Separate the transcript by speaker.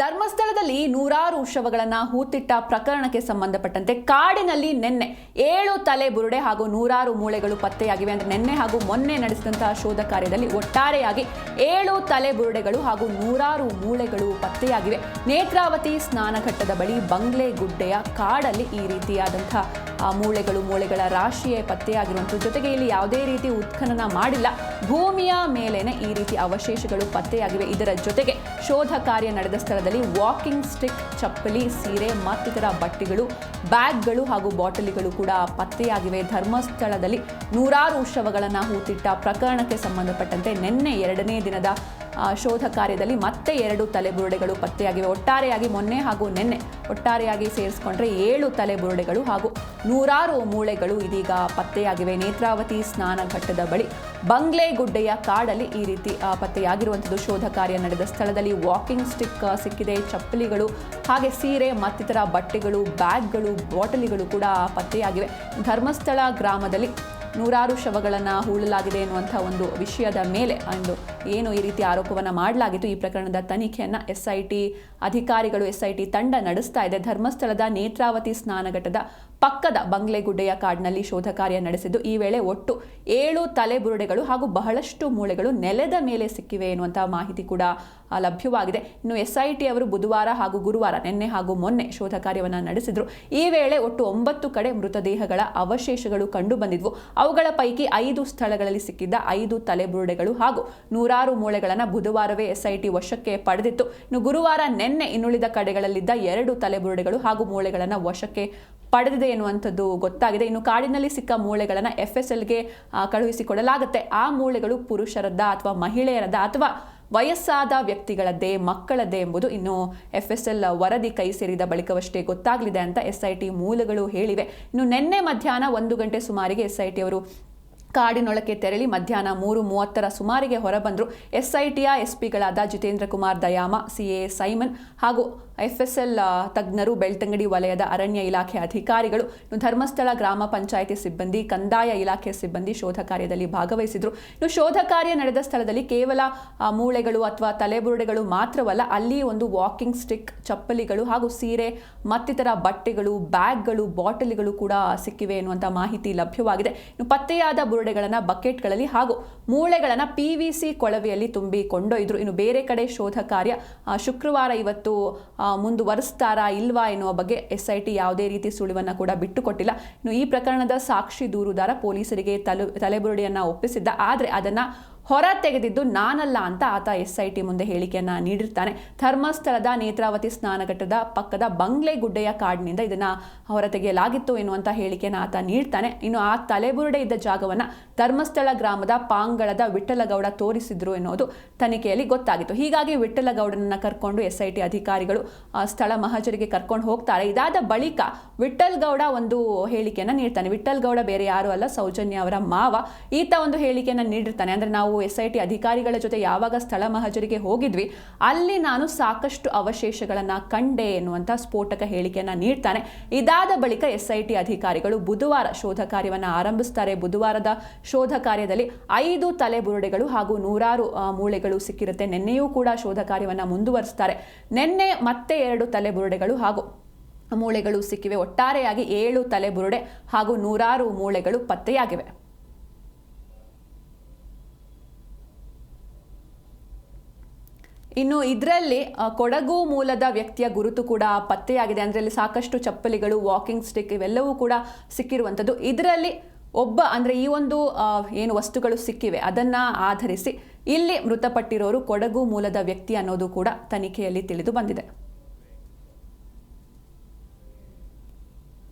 Speaker 1: ಧರ್ಮಸ್ಥಳದಲ್ಲಿ ನೂರಾರು ಶವಗಳನ್ನು ಹೂತಿಟ್ಟ ಪ್ರಕರಣಕ್ಕೆ ಸಂಬಂಧಪಟ್ಟಂತೆ ಕಾಡಿನಲ್ಲಿ ನಿನ್ನೆ ಏಳು ತಲೆ ಬುರುಡೆ ಹಾಗೂ ನೂರಾರು ಮೂಳೆಗಳು ಪತ್ತೆಯಾಗಿವೆ. ಅಂದರೆ ನಿನ್ನೆ ಹಾಗೂ ಮೊನ್ನೆ ನಡೆಸಿದಂತಹ ಶೋಧ ಕಾರ್ಯದಲ್ಲಿ ಒಟ್ಟಾರೆಯಾಗಿ ಏಳು ತಲೆ ಬುರುಡೆಗಳು ಹಾಗೂ ನೂರಾರು ಮೂಳೆಗಳು ಪತ್ತೆಯಾಗಿವೆ. ನೇತ್ರಾವತಿ ಸ್ನಾನಘಟ್ಟದ ಬಳಿ ಬಂಗ್ಲೆ ಗುಡ್ಡೆಯ ಕಾಡಲ್ಲಿ ಈ ರೀತಿಯಾದಂತಹ ಮೂಳೆಗಳು ಮೂಳೆಗಳ ರಾಶಿಯೇ ಪತ್ತೆಯಾಗಿರುವಂಥದ್ದು. ಜೊತೆಗೆ ಇಲ್ಲಿ ಯಾವುದೇ ರೀತಿ ಉತ್ಖನನ ಮಾಡಿಲ್ಲ. ಭೂಮಿಯ ಮೇಲೇನೆ ಈ ರೀತಿ ಅವಶೇಷಗಳು ಪತ್ತೆಯಾಗಿವೆ. ಇದರ ಜೊತೆಗೆ ಶೋಧ ಕಾರ್ಯ ನಡೆದ ಸ್ಥಳದಲ್ಲಿ ವಾಕಿಂಗ್ ಸ್ಟಿಕ್ ಚಪ್ಪಲಿ ಸೀರೆ ಮತ್ತಿತರ ಬಟ್ಟೆಗಳು ಬ್ಯಾಗ್ಗಳು ಹಾಗೂ ಬಾಟಲಿಗಳು ಕೂಡ ಪತ್ತೆಯಾಗಿವೆ. ಧರ್ಮಸ್ಥಳದಲ್ಲಿ ನೂರಾರು ಶವಗಳನ್ನು ಹೂತಿಟ್ಟ ಪ್ರಕರಣಕ್ಕೆ ಸಂಬಂಧಪಟ್ಟಂತೆ ನಿನ್ನೆ ಎರಡನೇ ದಿನದ ಆ, ಶೋಧ ಕಾರ್ಯದಲ್ಲಿ ಮತ್ತೆ ಎರಡು ತಲೆಬುರುಡೆಗಳು ಪತ್ತೆಯಾಗಿವೆ. ಒಟ್ಟಾರೆಯಾಗಿ ಮೊನ್ನೆ ಹಾಗೂ ನಿನ್ನೆ ಒಟ್ಟಾರೆಯಾಗಿ ಸೇರಿಸಿಕೊಂಡ್ರೆ ಏಳು ತಲೆಬುರುಡೆಗಳು ಹಾಗೂ ನೂರಾರು ಮೂಳೆಗಳು ಇದೀಗ ಪತ್ತೆಯಾಗಿವೆ. ನೇತ್ರಾವತಿ ಸ್ನಾನಘಟ್ಟದ ಬಳಿ ಬಂಗ್ಲೆಗುಡ್ಡೆಯ ಕಾಡಲ್ಲಿ ಈ ರೀತಿ ಪತ್ತೆಯಾಗಿರುವಂಥದ್ದು ಶೋಧ ಕಾರ್ಯ ನಡೆದ ಸ್ಥಳದಲ್ಲಿ ವಾಕಿಂಗ್ ಸ್ಟಿಕ್ ಸಿಕ್ಕಿದೆ. ಚಪ್ಪಲಿಗಳು ಹಾಗೆ ಸೀರೆ, ಮತ್ತಿತರ ಬಟ್ಟೆಗಳು, ಬ್ಯಾಗ್ಗಳು, ಬಾಟಲಿಗಳು ಕೂಡ ಪತ್ತೆಯಾಗಿವೆ. ಧರ್ಮಸ್ಥಳ ಗ್ರಾಮದಲ್ಲಿ ನೂರಾರು ಶವಗಳನ್ನು ಹೂಳಲಾಗಿದೆ ಎನ್ನುವಂಥ ಒಂದು ವಿಷಯದ ಮೇಲೆ ಒಂದು ಏನು ಈ ರೀತಿ ಆರೋಪವನ್ನು ಮಾಡಲಾಗಿತ್ತು ಈ ಪ್ರಕರಣದ ತನಿಖೆಯನ್ನು ಎಸ್ ಐ ಟಿ ಅಧಿಕಾರಿಗಳು ಎಸ್ ಐ ಟಿ ತಂಡ ನಡೆಸ್ತಾ ಇದೆ. ಧರ್ಮಸ್ಥಳದ ನೇತ್ರಾವತಿ ಸ್ನಾನಘಟ್ಟದ ಪಕ್ಕದ ಬಂಗ್ಲೆಗುಡ್ಡೆಯ ಕಾಡಿನಲ್ಲಿ ಶೋಧ ಕಾರ್ಯ ನಡೆಸಿದ್ದು, ಈ ವೇಳೆ ಒಟ್ಟು ಏಳು ತಲೆಬುರುಡೆಗಳು ಹಾಗೂ ಬಹಳಷ್ಟು ಮೂಳೆಗಳು ನೆಲದ ಮೇಲೆ ಸಿಕ್ಕಿವೆ ಎನ್ನುವಂತಹ ಮಾಹಿತಿ ಕೂಡ ಲಭ್ಯವಾಗಿದೆ. ಇನ್ನು ಎಸ್ ಐ ಟಿ ಅವರು ಬುಧವಾರ ಹಾಗೂ ಗುರುವಾರ ನಿನ್ನೆ ಹಾಗೂ ಮೊನ್ನೆ ಶೋಧ ಕಾರ್ಯವನ್ನು ನಡೆಸಿದ್ರು. ಈ ವೇಳೆ ಒಟ್ಟು ಒಂಬತ್ತು ಕಡೆ ಮೃತದೇಹಗಳ ಅವಶೇಷಗಳು ಕಂಡು ಬಂದಿದ್ವು ಅವುಗಳ ಪೈಕಿ ಐದು ಸ್ಥಳಗಳಲ್ಲಿ ಸಿಕ್ಕಿದ್ದ ಐದು ತಲೆಬುರುಡೆಗಳು ಹಾಗೂ ನೂರಾರು ಮೂಳೆಗಳನ್ನು ಬುಧವಾರವೇ ಎಸ್ಐಟಿ ವಶಕ್ಕೆ ಪಡೆದಿತ್ತು. ಇನ್ನು ಗುರುವಾರ ನಿನ್ನೆ ಇನ್ನುಳಿದ ಕಡೆಗಳಲ್ಲಿದ್ದ ಎರಡು ತಲೆಬುರುಡೆಗಳು ಹಾಗೂ ಮೂಳೆಗಳನ್ನು ವಶಕ್ಕೆ ಪಡೆದಿದೆ ಎನ್ನುವಂಥದ್ದು ಗೊತ್ತಾಗಿದೆ. ಇನ್ನು ಕಾಡಿನಲ್ಲಿ ಸಿಕ್ಕ ಮೂಳೆಗಳನ್ನು ಎಫ್ ಎಸ್ ಎಲ್ಗೆ ಕಳುಹಿಸಿಕೊಡಲಾಗುತ್ತೆ. ಆ ಮೂಳೆಗಳು ಪುರುಷರದ್ದ ಅಥವಾ ಮಹಿಳೆಯರದ್ದ ಅಥವಾ ವಯಸ್ಸಾದ ವ್ಯಕ್ತಿಗಳದ್ದೇ, ಮಕ್ಕಳದ್ದೇ ಎಂಬುದು ಇನ್ನು ಎಫ್ ಎಸ್ ಎಲ್ ವರದಿ ಕೈ ಸೇರಿದ ಬಳಿಕವಷ್ಟೇ ಗೊತ್ತಾಗಲಿದೆ ಅಂತ ಎಸ್ ಐ ಟಿ ಮೂಲಗಳು ಹೇಳಿವೆ. ಇನ್ನು ನಿನ್ನೆ ಮಧ್ಯಾಹ್ನ ಒಂದು ಗಂಟೆ ಸುಮಾರಿಗೆ ಎಸ್ ಐ ಟಿ ಅವರು ಕಾಡಿನೊಳಕ್ಕೆ ತೆರಳಿ ಮಧ್ಯಾಹ್ನ ಮೂರು ಮೂವತ್ತರ ಸುಮಾರಿಗೆ ಹೊರಬಂದರು. ಎಸ್ ಐ ಟಿಯ S ಪಿಗಳಾದ Jitendra Kumar Dayama, C A Simon ಹಾಗೂ ಎಫ್ ಎಸ್ ಎಲ್ ತಜ್ಞರು, ಬೆಳ್ತಂಗಡಿ ವಲಯದ ಅರಣ್ಯ ಇಲಾಖೆ ಅಧಿಕಾರಿಗಳು ಧರ್ಮಸ್ಥಳ ಗ್ರಾಮ ಪಂಚಾಯಿತಿ ಸಿಬ್ಬಂದಿ, ಕಂದಾಯ ಇಲಾಖೆ ಸಿಬ್ಬಂದಿ ಶೋಧ ಕಾರ್ಯದಲ್ಲಿ ಭಾಗವಹಿಸಿದ್ರು. ಇನ್ನು ಶೋಧ ಕಾರ್ಯ ನಡೆದ ಸ್ಥಳದಲ್ಲಿ ಕೇವಲ ಮೂಳೆಗಳು ಅಥವಾ ತಲೆಬುರುಡೆಗಳು ಮಾತ್ರವಲ್ಲ, ಅಲ್ಲಿ ಒಂದು ವಾಕಿಂಗ್ ಸ್ಟಿಕ್ ಚಪ್ಪಲಿಗಳು ಹಾಗೂ ಸೀರೆ, ಮತ್ತಿತರ ಬಟ್ಟೆಗಳು, ಬ್ಯಾಗ್ಗಳು, ಬಾಟಲಿಗಳು ಕೂಡ ಸಿಕ್ಕಿವೆ ಎನ್ನುವಂಥ ಮಾಹಿತಿ ಲಭ್ಯವಾಗಿದೆ. ಇನ್ನು ಪತ್ತೆಯಾದ ಬುರುಡೆಗಳನ್ನು ಬಕೆಟ್ಗಳಲ್ಲಿ ಹಾಗೂ ಮೂಳೆಗಳನ್ನು ಪಿ ವಿ ಸಿ ಕೊಳವೆಯಲ್ಲಿ ತುಂಬಿ ಕೊಂಡೊಯ್ದರು. ಇನ್ನು ಬೇರೆ ಕಡೆ ಶೋಧ ಕಾರ್ಯ ಶುಕ್ರವಾರ ಇವತ್ತು ಮುಂದುವರಿಸ್ತಾರಾ ಇಲ್ವಾ ಎನ್ನುವ ಬಗ್ಗೆ ಎಸ್ ಐ ಟಿ ಯಾವುದೇ ರೀತಿ ಸುಳಿವನ್ನು ಕೂಡ ಬಿಟ್ಟುಕೊಟ್ಟಿಲ್ಲ. ಇನ್ನು ಈ ಪ್ರಕರಣದ ಸಾಕ್ಷಿ ದೂರುದಾರ ಪೊಲೀಸರಿಗೆ ತಲೆ, ತಲೆಬುರುಡೆಯನ್ನು ಒಪ್ಪಿಸಿದ್ದ. ಆದರೆ ಅದನ್ನು ಹೊರ ತೆಗೆದಿದ್ದು ನಾನಲ್ಲ ಅಂತ ಆತ ಎಸ್ ಐ ಟಿ ಮುಂದೆ ಹೇಳಿಕೆಯನ್ನ ನೀಡಿರ್ತಾನೆ. ಧರ್ಮಸ್ಥಳದ ನೇತ್ರಾವತಿ ಸ್ನಾನಘಟ್ಟದ ಪಕ್ಕದ ಬಂಗ್ಲೆ ಗುಡ್ಡೆಯ ಕಾಡಿನಿಂದ ಇದನ್ನ ಹೊರತೆಗೆಯಲಾಗಿತ್ತು ಎನ್ನುವಂಥ ಹೇಳಿಕೆಯನ್ನು ಆತ ನೀಡ್ತಾನೆ. ಇನ್ನು ಆ ತಲೆಬುರುಡೆ ಇದ್ದ ಜಾಗವನ್ನ ಧರ್ಮಸ್ಥಳ ಗ್ರಾಮದ ಪಾಂಗಳದ ವಿಠಲಗೌಡ ತೋರಿಸಿದ್ರು ಎನ್ನುವುದು ತನಿಖೆಯಲ್ಲಿ ಗೊತ್ತಾಗಿತ್ತು. ಹೀಗಾಗಿ ವಿಠಲಗೌಡನನ್ನ ಕರ್ಕೊಂಡು ಎಸ್ ಐ ಟಿ ಅಧಿಕಾರಿಗಳು ಸ್ಥಳ ಮಹಜರಿಗೆ ಕರ್ಕೊಂಡು ಹೋಗ್ತಾರೆ. ಇದಾದ ಬಳಿಕ ವಿಠಲ್ಗೌಡ ಒಂದು ಹೇಳಿಕೆಯನ್ನ ನೀಡ್ತಾನೆ. ವಿಠಲ್ಗೌಡ ಬೇರೆ ಯಾರು ಅಲ್ಲ, ಸೌಜನ್ಯ ಅವರ ಮಾವ. ಈತ ಒಂದು ಹೇಳಿಕೆಯನ್ನ ನೀಡಿರ್ತಾನೆ. ಅಂದ್ರೆ ನಾವು ಎಸ್ ಐ ಟಿ ಅಧಿಕಾರಿಗಳ ಜೊತೆ ಯಾವಾಗ ಸ್ಥಳ ಮಹಜರಿಗೆ ಹೋಗಿದ್ವಿ, ಅಲ್ಲಿ ನಾನು ಸಾಕಷ್ಟು ಅವಶೇಷಗಳನ್ನ ಕಂಡೆ ಎನ್ನುವಂಥ ಸ್ಫೋಟಕ ಹೇಳಿಕೆಯನ್ನು ನೀಡ್ತಾನೆ. ಇದಾದ ಬಳಿಕ ಎಸ್ ಐ ಟಿ ಅಧಿಕಾರಿಗಳು ಬುಧವಾರ ಶೋಧ ಕಾರ್ಯವನ್ನು ಆರಂಭಿಸ್ತಾರೆ. ಬುಧವಾರದ ಶೋಧ ಕಾರ್ಯದಲ್ಲಿ ಐದು ತಲೆಬುರುಡೆಗಳು ಹಾಗೂ ನೂರಾರು ಮೂಳೆಗಳು ಸಿಕ್ಕಿರುತ್ತೆ. ನಿನ್ನೆಯೂ ಕೂಡ ಶೋಧ ಕಾರ್ಯವನ್ನು ಮುಂದುವರಿಸ್ತಾರೆ. ನಿನ್ನೆ ಮತ್ತೆ ಎರಡು ತಲೆಬುರುಡೆಗಳು ಹಾಗೂ ಮೂಳೆಗಳು ಸಿಕ್ಕಿವೆ. ಒಟ್ಟಾರೆಯಾಗಿ ಏಳು ತಲೆಬುರುಡೆ ಹಾಗೂ ನೂರಾರು ಮೂಳೆಗಳು ಪತ್ತೆಯಾಗಿವೆ. ಇನ್ನು ಇದರಲ್ಲಿ ಕೊಡಗು ಮೂಲದ ವ್ಯಕ್ತಿಯ ಗುರುತು ಕೂಡ ಪತ್ತೆಯಾಗಿದೆ. ಅಂದರೆ ಇಲ್ಲಿ ಸಾಕಷ್ಟು ಚಪ್ಪಲಿಗಳು ವಾಕಿಂಗ್ ಸ್ಟಿಕ್ ಇವೆಲ್ಲವೂ ಕೂಡ ಸಿಕ್ಕಿರುವಂಥದ್ದು. ಇದರಲ್ಲಿ ಒಬ್ಬ, ಅಂದರೆ ಈ ಒಂದು ಏನು ವಸ್ತುಗಳು ಸಿಕ್ಕಿವೆ, ಅದನ್ನು ಆಧರಿಸಿ ಇಲ್ಲಿ ಮೃತಪಟ್ಟಿರೋರು ಕೊಡಗು ಮೂಲದ ವ್ಯಕ್ತಿ ಅನ್ನೋದು ಕೂಡ ತನಿಖೆಯಲ್ಲಿ ತಿಳಿದು ಬಂದಿದೆ.